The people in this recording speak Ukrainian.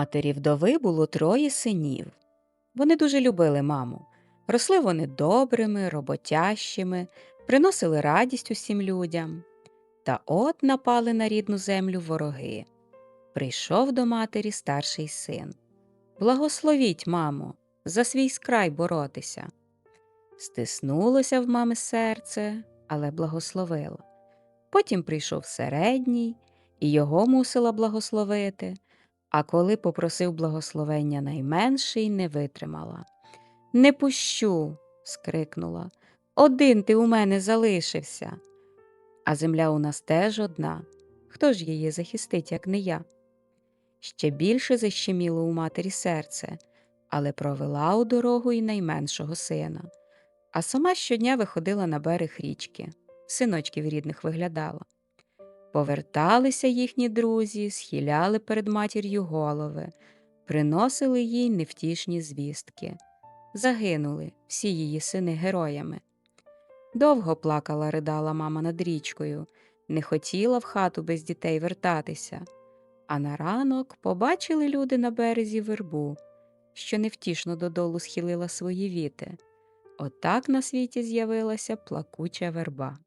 Матері вдови було троє синів. Вони дуже любили маму. Росли вони добрими, роботящими, приносили радість усім людям. Та от напали на рідну землю вороги. Прийшов до матері старший син. Благословіть, мамо, за свій скрай боротися. Стиснулося в мами серце, але благословила. Потім прийшов середній, і його мусила благословити. А коли попросив благословення найменший, не витримала. Не пущу. скрикнула. Один ти у мене залишився. А земля у нас теж одна. Хто ж її захистить, як не я? Ще більше защеміло у матері серце, але провела у дорогу і найменшого сина. А сама щодня виходила на берег річки, синочків рідних виглядала. Поверталися їхні друзі, схиляли перед матір'ю голови, приносили їй невтішні звістки. Загинули всі її сини героями. Довго плакала, ридала мама над річкою, не хотіла в хату без дітей вертатися. А на ранок побачили люди на березі вербу, що невтішно додолу схилила свої віти. Отак на світі з'явилася плакуча верба.